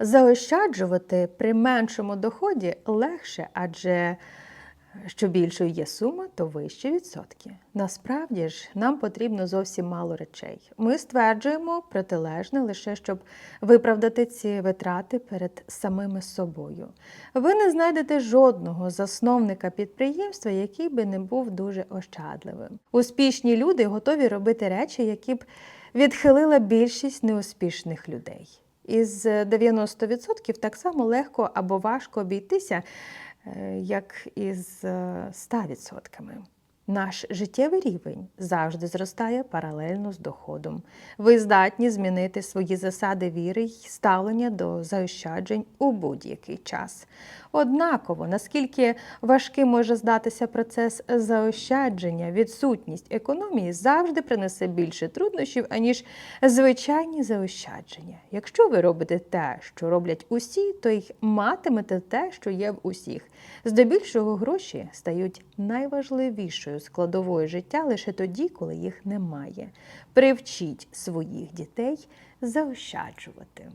Заощаджувати при меншому доході легше, адже що більшою є сума, то вищі відсотки. Насправді ж нам потрібно зовсім мало речей. Ми стверджуємо протилежне лише щоб виправдати ці витрати перед самими собою. Ви не знайдете жодного засновника підприємства, який би не був дуже ощадливим. Успішні люди готові робити речі, які б відхилила більшість неуспішних людей. Із 90% так само легко або важко обійтися, е, як із е, 100%. Наш життєвий рівень завжди зростає паралельно з доходом. Ви здатні змінити свої засади віри й ставлення до заощаджень у будь-який час. Однаково, наскільки важким може здатися процес заощадження, відсутність економії завжди принесе більше труднощів, аніж звичайні заощадження. Якщо ви робите те, що роблять усі, то й матимете те, що є в усіх. Здебільшого гроші стають найважливішою складовою життя лише тоді, коли їх немає. Привчіть своїх дітей заощаджувати.